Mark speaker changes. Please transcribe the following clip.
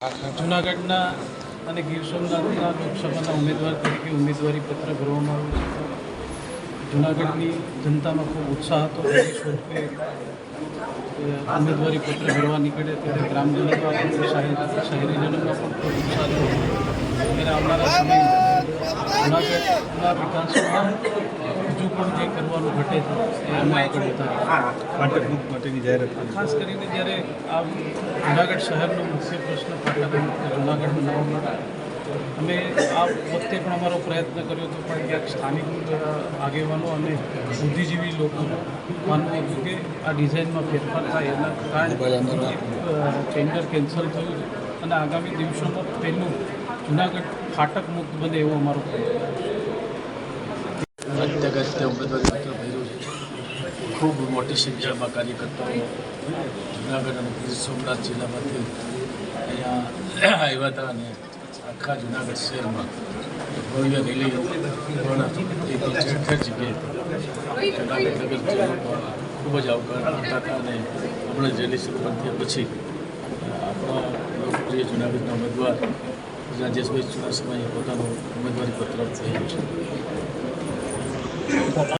Speaker 1: જૂનાગઢના અને ગીર સોમનાથના લોકસભાના ઉમેદવાર તરીકે ઉમેદવારી પત્ર ભરવામાં આવ્યું છે. જુનાગઢની જનતામાં ખૂબ ઉત્સાહ હતો. ઉમેદવારી પત્ર ભરવા નીકળે ત્યારે ગ્રામજનો શહેરીજનોમાં પણ ખૂબ ઉત્સાહ હતો. ત્યારે આવનારા સમયમાં જુનાગઢના વિકાસમાં પણ જે કરવાનું ઘટે છે એ અમે આગળ વધારીએ
Speaker 2: માટેની જાહેરાત
Speaker 1: ખાસ કરીને જ્યારે આ જુનાગઢ શહેરનો મુખ્ય પ્રશ્ન મુક્ત જુનાગઢ બનાવવા માટે અમે આ વખતે પણ અમારો પ્રયત્ન કર્યો હતો પણ ક્યાંક સ્થાનિક આગેવાનો અને બુદ્ધિજીવી લોકોનું માનવું હતું કે આ ડિઝાઇનમાં ફેરફાર થાય એના કારણે ટેન્ડર કેન્સલ થયું છે. અને આગામી દિવસોમાં પહેલું જુનાગઢ ફાટક મુક્ત બને એવો અમારો પ્રયત્ન છે.
Speaker 3: પ્રત્યેક ઉમેદવારી પત્ર ભર્યું છે ખૂબ મોટી સંખ્યામાં કાર્યકર્તાઓ જુનાગઢ અને ગીર સોમનાથ જિલ્લામાંથી અહીંયા આવ્યા હતા અને આખા જુનાગઢ શહેરમાં ભવ્ય રેલી ઠેર જગ્યાએ જુનાગઢ નગર ખૂબ જ આવકાર આપતા હતા અને હમણાં રેલી શરૂ થયા પછી આપણા લોકપ્રિય જુનાગઢના ઉમેદવાર રાજેશભાઈ ચુડાસમાએ પોતાનું ઉમેદવારી પત્ર આપ્યું છે.